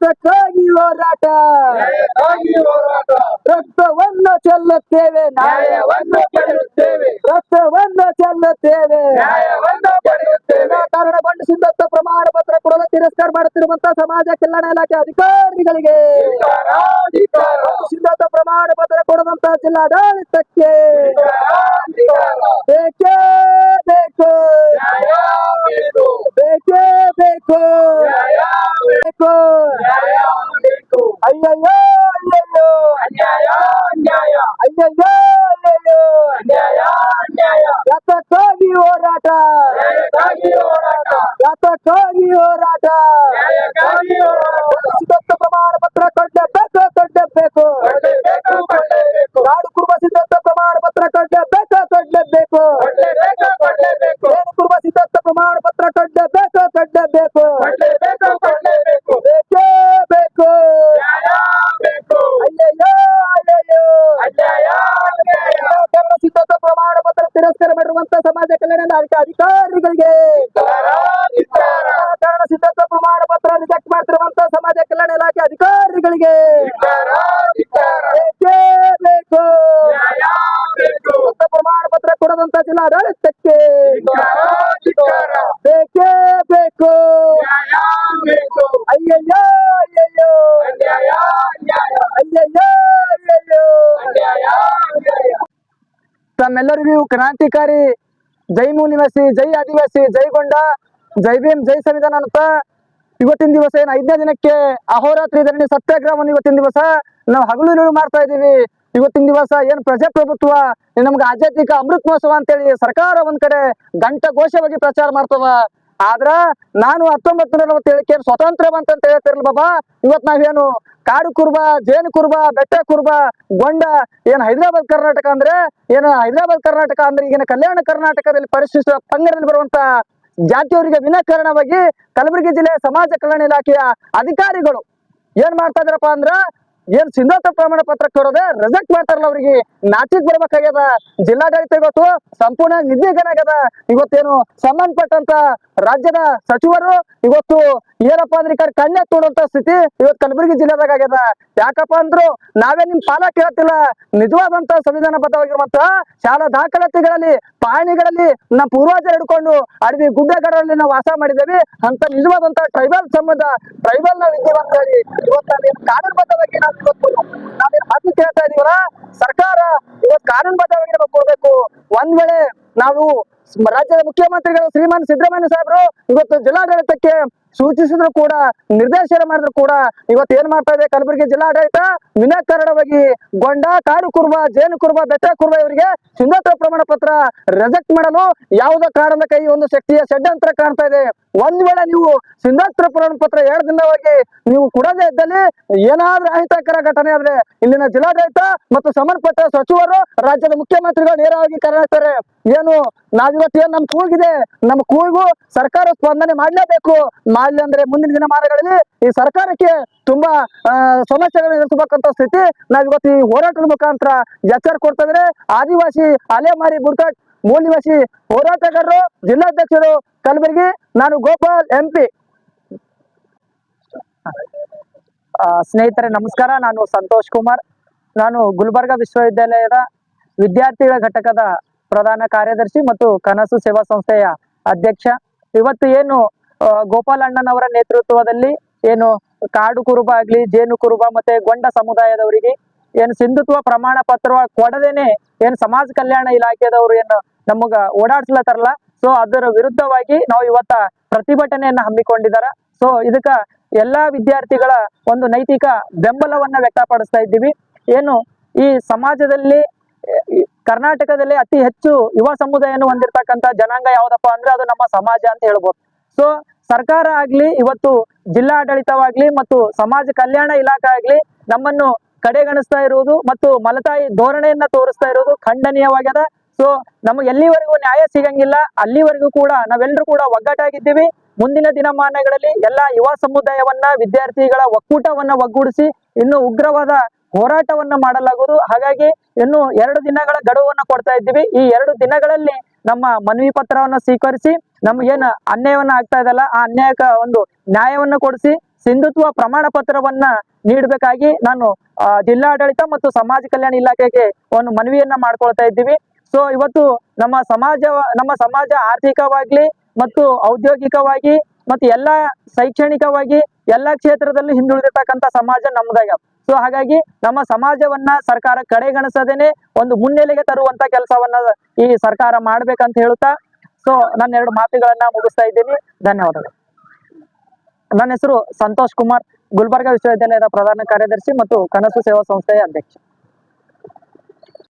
ನ್ಯಾಯಕ್ಕಾಗಿ ಹೋರಾಟ. ರಕ್ತವನ್ನು ಚೆಲ್ಲುತ್ತೇವೆ ನ್ಯಾಯವನ್ನು ಪಡೆಯುತ್ತೇವೆ. ರಕ್ತವನ್ನು ಚೆಲ್ಲುತ್ತೇವೆ. ನ್ಯಾಯವನ್ನು ಪಡೆಯುತ್ತೇವೆ. ಕಾರಣಗೊಂಡು ಸಿದ್ಧತ್ವ ಪ್ರಮಾಣ ಪತ್ರ ಕೊಡಲು ತಿರಸ್ಕಾರ ಮಾಡುತ್ತಿರುವಂತಹ ಸಮಾಜ ಕಲ್ಯಾಣ ಇಲಾಖೆ ಅಧಿಕಾರಿಗಳಿಗೆ. ಸಿದ್ಧತ್ವ ಪ್ರಮಾಣ ಪತ್ರ ಕೊಡುವಂತಹ ಜಿಲ್ಲಾಡಳಿತಕ್ಕೆ. ಬೇಕೇ ಬೇಕು. ಬೇಕು. ಬೇಕು ನ್ಯಾಯ ಬೇಕು ಅಯ್ಯಯ್ಯೋ ಅಯ್ಯಯ್ಯೋ ಅನ್ಯಾಯ ಅನ್ಯಾಯ ಅಯ್ಯಯ್ಯೋ ಅಯ್ಯಯ್ಯೋ ಅನ್ಯಾಯ ಅನ್ಯಾಯ ಯಾತಕ್ಕಾಗಿ ಹೋರಾಟ ನ್ಯಾಯಕ್ಕಾಗಿ ಹೋರಾಟ ಯಾತಕ್ಕಾಗಿ ಹೋರಾಟ ನ್ಯಾಯಕ್ಕಾಗಿ ಹೋರಾಟ ಸಿದ್ಧತ್ವ ಪ್ರಮಾಣ ಪತ್ರ ಕೊಡ್ಲೇಬೇಕು ಕೊಡ್ಲೇಬೇಕು ಕೊಡ್ಲೇಬೇಕು ಕೊಡ್ಲೇಬೇಕು ನಾಡು ಕುರುಬ ಸಿದ್ಧತ್ವ ಪ್ರಮಾಣ ಪತ್ರ ಕೊಡ್ಲೇಬೇಕು ಕೊಡ್ಲೇಬೇಕು ಕೊಡ್ಲೇಬೇಕು ಏನು ಕುರುಬ ಸಿದ್ಧತ್ವ ಪ್ರಮಾಣ ಪತ್ರ ಕೊಡ್ಲೇಬೇಕು ಕೊಡ್ಲೇಬೇಕು ಕೊಡ್ಲೇಬೇಕು ಅಧಿಕಾರಿಗಳಿಗೆ ಕಾರಣ ಸಿದ್ಧತ್ವ ಪ್ರಮಾಣ ಪತ್ರ ರಿಜೆಕ್ಟ್ ಮಾಡ್ತಿರುವಂತಹ ಸಮಾಜ ಕಲ್ಯಾಣ ಇಲಾಖೆ ಅಧಿಕಾರಿಗಳಿಗೆ. ಬೇಕೇ ಪ್ರಮಾಣ ಪತ್ರ ಕೊಡದಂತ ಜಿಲ್ಲಾಡಳಿತಕ್ಕೆ. ಬೇಕೇ ಬೇಕು ಅಯ್ಯಯ್ಯೋ ಅಯ್ಯಯ್ಯೋ ಅಯ್ಯಯ್ಯೋ ಅಯ್ಯಯ್ಯೋ ತಮ್ಮೆಲ್ಲರಿಗೂ ಕ್ರಾಂತಿಕಾರಿ ಜೈ ಮೂಲಿವಾಸಿ ಜೈ ಆದಿವಾಸಿ, ಜೈ ಗೊಂಡ, ಜೈ ಭೀಮ್, ಜೈ ಸಂವಿಧಾನ ಅಂತ ಇವತ್ತಿನ ದಿವಸ ಏನು ಐದನೇ ದಿನಕ್ಕೆ ಅಹೋರಾತ್ರಿ ಧರಣಿ ಸತ್ಯಾಗ್ರಹವನ್ನು ಇವತ್ತಿನ ದಿವಸ ನಾವು ಹಗಲು ಇರುಳು ಮಾಡ್ತಾ ಇದ್ದೀವಿ. ಇವತ್ತಿನ ದಿವಸ ಏನು ಪ್ರಜಾಪ್ರಭುತ್ವ ನಮ್ಗೆ ಆಧ್ಯಾತ್ಮಿಕ ಅಮೃತ ಮಹೋತ್ಸವ ಅಂತೇಳಿ ಸರ್ಕಾರ ಒಂದ್ ಕಡೆ ಗಂಟ ಘೋಷವಾಗಿ ಪ್ರಚಾರ ಮಾಡ್ತದ. ಆದ್ರ ನಾನು ಹತ್ತೊಂಬತ್ತು ನೂರ ನಲವತ್ತೇಳಕ್ಕೆ ಸ್ವತಂತ್ರ ಬಂತಂತ ಹೇಳ್ತಿರಲ್ ಬಾಬಾ. ಇವತ್ ನಾವೇನು ಕಾಡು ಕುರುಬ, ಜೇನು ಕುರುಬ, ಬೆಟ್ಟ ಕುರುಬ, ಗೊಂಡ, ಏನು ಹೈದರಾಬಾದ್ ಕರ್ನಾಟಕ ಅಂದ್ರೆ ಏನು ಹೈದರಾಬಾದ್ ಕರ್ನಾಟಕ ಅಂದ್ರೆ ಈಗಿನ ಕಲ್ಯಾಣ ಕರ್ನಾಟಕದಲ್ಲಿ ಪರಿಶಿಷ್ಟ ಪಂಗಡದಲ್ಲಿ ಬರುವಂತ ಜಾತಿಯವರಿಗೆ ವಿನಾಕಾರಣವಾಗಿ ಕಲಬುರಗಿ ಜಿಲ್ಲೆಯ ಸಮಾಜ ಕಲ್ಯಾಣ ಇಲಾಖೆಯ ಅಧಿಕಾರಿಗಳು ಏನ್ ಮಾಡ್ತಾ ಇದ್ರಪ್ಪ ಅಂದ್ರ ಏನ್ ಸಿದ್ಧಾಂತ ಪ್ರಮಾಣ ಪತ್ರ ಕೊಡೋದೆ ರಿಜೆಕ್ಟ್ ಮಾಡ್ತಾರಲ್ಲ ಅವ್ರಿಗೆ? ನಾಚಿಕ್ ಬರ್ಬೇಕಾಗ್ಯದ? ಜಿಲ್ಲಾಡಳಿತ ಇವತ್ತು ಸಂಪೂರ್ಣ ನಿದ್ರೆಗನಾಗ್ಯದ ಇವತ್ತೇನು ಸಂಬಂಧಪಟ್ಟಂತ ರಾಜ್ಯದ ಸಚಿವರು ಇವತ್ತು ಏನಪ್ಪಾ ಅಂದ್ರೆ ಈ ಕಡೆ ಕಣ್ಣೆ ತೋಡುವಂತ ಸ್ಥಿತಿ ಇವತ್ತು ಕಲಬುರಗಿ ಜಿಲ್ಲೆದಾಗ ಆಗ್ಯದ ಯಾಕಪ್ಪ ಅಂದ್ರು ನಾವೇ ನಿಮ್ ಪಾಲ ಕೇಳ್ತಿಲ್ಲ ನಿಜವಾದಂತ ಸಂವಿಧಾನ ಬದ್ಧವಾಗಿರುವಂತ ಶಾಲಾ ದಾಖಲಾತಿಗಳಲ್ಲಿ ಪಾಣಿಗಳಲ್ಲಿ ನಮ್ಮ ಪೂರ್ವಜರು ಹಿಡ್ಕೊಂಡು ಅಡವಿ ಗುಡ್ಡಗಳಲ್ಲಿ ನಾವು ವಾಸ ಮಾಡಿದ್ದೇವೆ. ಅಂತ ನಿಜವಾದಂತಹ ಟ್ರೈಬಲ್ ಸಂಬಂಧ ಟ್ರೈಬಲ್ನ ಇದ್ದೀವಿ ಇವತ್ತು ನಾವೇನು ಕಾನೂನುಬದ್ಧವಾಗಿ ನಾವು ಮಾತು ಕೇಳ್ತಾ ಇದೀವಲ್ಲ? ಸರ್ಕಾರ ಇವತ್ತು ಕಾನೂನುಬದ್ಧವಾಗಿ ನಮಗೆ ಕೊಡ್ಬೇಕು. ಒಂದ್ ವೇಳೆ ನಾವು ರಾಜ್ಯದ ಮುಖ್ಯಮಂತ್ರಿಗಳು ಶ್ರೀಮಾನ್ ಸಿದ್ದರಾಮಯ್ಯ ಸಾಹೇಬರು ಇವತ್ತು ಜಿಲ್ಲಾಡಳಿತಕ್ಕೆ ಸೂಚಿಸಿದ್ರು ಕೂಡ, ನಿರ್ದೇಶನ ಮಾಡಿದ್ರು ಕೂಡ ಇವತ್ತು ಏನ್ ಮಾಡ್ತಾ ಇದೆ? ಕಲಬುರಗಿ ಜಿಲ್ಲಾಡಳಿತ ವಿನಾಕಾರಣವಾಗಿ ಗೊಂಡ, ಕಾಡು ಕುರುಬ, ಜೇನು ಕುರುಬ, ಬೆಟ್ಟ ಕುರುಬ ಇವರಿಗೆ ಸಿಂಧತ್ವ ಪ್ರಮಾಣ ಪತ್ರ ರಿಜೆಕ್ಟ್ ಮಾಡಲು ಯಾವುದೋ ಕಾರಣದ ಕೈ ಒಂದು ಶಕ್ತಿಯ ಷಡ್ಯಂತ್ರ ಕಾಣ್ತಾ ಇದೆ. ಒಂದ್ ವೇಳೆ ನೀವು ಸಿಂಧತ್ವ ಪ್ರಮಾಣ ಪತ್ರ ಎರಡು ದಿನವಾಗಿ ನೀವು ಕೊಡದೇ ಇದ್ದಲ್ಲಿ ಏನಾದ್ರೂ ಅಹಿತಕರ ಘಟನೆ ಆದ್ರೆ ಇಲ್ಲಿನ ಜಿಲ್ಲಾಡಳಿತ ಮತ್ತು ಸಂಬಂಧಪಟ್ಟ ಸಚಿವರು ರಾಜ್ಯದ ಮುಖ್ಯಮಂತ್ರಿಗಳು ನೇರವಾಗಿ ಕರೆ ಏನು ನಾವಿವತ್ತು ಏನ್ ನಮ್ ಕೂಗಿದೆ ನಮ್ಮ ಕೂಗು ಸರ್ಕಾರ ಸ್ಪಂದನೆ ಮಾಡ್ಲೇಬೇಕು. ಮಾಡ್ಲಿ ಅಂದ್ರೆ ಮುಂದಿನ ದಿನಮಾನಗಳಲ್ಲಿ ಈ ಸರ್ಕಾರಕ್ಕೆ ತುಂಬಾ ಸಮಸ್ಯೆಗಳು ಎದುರಿಸಬೇಕಂತ ಸ್ಥಿತಿ ನಾವಿವತ್ತು ಈ ಹೋರಾಟದ ಮುಖಾಂತರ ಎಚ್ಚರ ಕೊಡ್ತಂದ್ರೆ ಆದಿವಾಸಿ ಅಲೆಮಾರಿ ಬುರ್ಕಟ್ ಮೂಲಿವಾಸಿ ಹೋರಾಟಗಾರರು, ಜಿಲ್ಲಾಧ್ಯಕ್ಷರು ಕಲಬುರಗಿ, ನಾನು ಗೋಪಾಲ್ ಎಂ ಪಿ ಸ್ನೇಹಿತರೆ, ನಮಸ್ಕಾರ. ನಾನು ಸಂತೋಷ್ ಕುಮಾರ್. ನಾನು ಗುಲ್ಬರ್ಗಾ ವಿಶ್ವವಿದ್ಯಾಲಯದ ವಿದ್ಯಾರ್ಥಿಗಳ ಘಟಕದ ಪ್ರಧಾನ ಕಾರ್ಯದರ್ಶಿ ಮತ್ತು ಕನಸು ಸೇವಾ ಸಂಸ್ಥೆಯ ಅಧ್ಯಕ್ಷ. ಇವತ್ತು ಏನು ಗೋಪಾಲ ಅಣ್ಣನವರ ನೇತೃತ್ವದಲ್ಲಿ ಏನು ಕಾಡು ಕುರುಬ ಆಗ್ಲಿ, ಜೇನು ಕುರುಬ ಮತ್ತೆ ಗೊಂಡ ಸಮುದಾಯದವರಿಗೆ ಏನು ಸಿಂಧುತ್ವ ಪ್ರಮಾಣ ಪತ್ರ ಕೊಡದೇನೆ ಏನು ಸಮಾಜ ಕಲ್ಯಾಣ ಇಲಾಖೆದವರು ಏನು ನಮಗ ಓಡಾಡ್ಸ್ಲತ್ತಾರಲ್ಲ ಸೊ ಅದರ ವಿರುದ್ಧವಾಗಿ ನಾವು ಇವತ್ತ ಪ್ರತಿಭಟನೆಯನ್ನ ಹಮ್ಮಿಕೊಂಡಿದಾರ. ಸೊ ಇದಕ್ಕ ಎಲ್ಲಾ ವಿದ್ಯಾರ್ಥಿಗಳ ಒಂದು ನೈತಿಕ ಬೆಂಬಲವನ್ನ ವ್ಯಕ್ತಪಡಿಸ್ತಾ ಇದ್ದೀವಿ. ಏನು ಈ ಸಮಾಜದಲ್ಲಿ ಕರ್ನಾಟಕದಲ್ಲಿ ಅತಿ ಹೆಚ್ಚು ಯುವ ಸಮುದಾಯವನ್ನು ಹೊಂದಿರತಕ್ಕಂತ ಜನಾಂಗ ಯಾವ್ದಪ್ಪ ಅಂದ್ರೆ ಅದು ನಮ್ಮ ಸಮಾಜ ಅಂತ ಹೇಳ್ಬೋದು. ಸೊ ಸರ್ಕಾರ ಆಗ್ಲಿ, ಇವತ್ತು ಜಿಲ್ಲಾಡಳಿತವಾಗ್ಲಿ ಮತ್ತು ಸಮಾಜ ಕಲ್ಯಾಣ ಇಲಾಖೆ ಆಗ್ಲಿ ನಮ್ಮನ್ನು ಕಡೆಗಣಿಸ್ತಾ ಇರುವುದು ಮತ್ತು ಮಲತಾಯಿ ಧೋರಣೆಯನ್ನ ತೋರಿಸ್ತಾ ಇರುವುದು ಖಂಡನೀಯವಾಗ್ಯದ. ಸೊ ನಮಗೆ ಎಲ್ಲಿವರೆಗೂ ನ್ಯಾಯ ಸಿಗಂಗಿಲ್ಲ, ಅಲ್ಲಿವರೆಗೂ ಕೂಡ ನಾವೆಲ್ಲರೂ ಕೂಡ ಒಗ್ಗಟ್ಟಾಗಿದ್ದೀವಿ. ಮುಂದಿನ ದಿನಮಾನಗಳಲ್ಲಿ ಎಲ್ಲಾ ಯುವ ಸಮುದಾಯವನ್ನ, ವಿದ್ಯಾರ್ಥಿಗಳ ಒಕ್ಕೂಟವನ್ನ ಒಗ್ಗೂಡಿಸಿ, ಇನ್ನು ಉಗ್ರವಾದ ಹೋರಾಟವನ್ನ ಮಾಡಲಾಗುವುದು. ಹಾಗಾಗಿ ಇನ್ನು ಎರಡು ದಿನಗಳ ಗಡುವನ್ನ ಕೊಡ್ತಾ ಇದ್ದೀವಿ. ಈ ಎರಡು ದಿನಗಳಲ್ಲಿ ನಮ್ಮ ಮನವಿ ಪತ್ರವನ್ನು ಸ್ವೀಕರಿಸಿ ನಮ್ಗೇನು ಅನ್ಯಾಯವನ್ನ ಆಗ್ತಾ ಇದಲ್ಲ ಆ ಅನ್ಯಾಯಕ್ಕ ಒಂದು ನ್ಯಾಯವನ್ನ ಕೊಡಿಸಿ, ಸಿಂಧುತ್ವ ಪ್ರಮಾಣ ಪತ್ರವನ್ನ ನೀಡಬೇಕಾಗಿ ನಾನು ಜಿಲ್ಲಾಡಳಿತ ಮತ್ತು ಸಮಾಜ ಕಲ್ಯಾಣ ಇಲಾಖೆಗೆ ಒಂದು ಮನವಿಯನ್ನ ಮಾಡ್ಕೊಳ್ತಾ ಇದ್ದೀವಿ. ಸೊ ಇವತ್ತು ನಮ್ಮ ಸಮಾಜ ನಮ್ಮ ಸಮಾಜ ಆರ್ಥಿಕವಾಗ್ಲಿ ಮತ್ತು ಔದ್ಯೋಗಿಕವಾಗಿ ಮತ್ತು ಎಲ್ಲಾ ಶೈಕ್ಷಣಿಕವಾಗಿ ಎಲ್ಲಾ ಕ್ಷೇತ್ರದಲ್ಲಿ ಹಿಂದುಳಿದಿರ್ತಕ್ಕಂಥ ಸಮಾಜ ನಮ್ದಾಗ ಸೊ ಹಾಗಾಗಿ ನಮ್ಮ ಸಮಾಜವನ್ನ ಸರ್ಕಾರ ಕಡೆಗಣಿಸದೇನೆ ಒಂದು ಮುನ್ನೆಲೆಗೆ ತರುವಂತ ಕೆಲಸವನ್ನ ಈ ಸರ್ಕಾರ ಮಾಡ್ಬೇಕಂತ ಹೇಳುತ್ತಾ ಸೊ ನನ್ನ ಎರಡು ಮಾತುಗಳನ್ನ ಮುಗಿಸ್ತಾ ಇದ್ದೀನಿ. ಧನ್ಯವಾದಗಳು. ನನ್ನ ಹೆಸರು ಸಂತೋಷ್ ಕುಮಾರ್, ಗುಲ್ಬರ್ಗಾ ವಿಶ್ವವಿದ್ಯಾಲಯದ ಪ್ರಧಾನ ಕಾರ್ಯದರ್ಶಿ ಮತ್ತು ಕನಸು ಸೇವಾ ಸಂಸ್ಥೆಯ ಅಧ್ಯಕ್ಷ.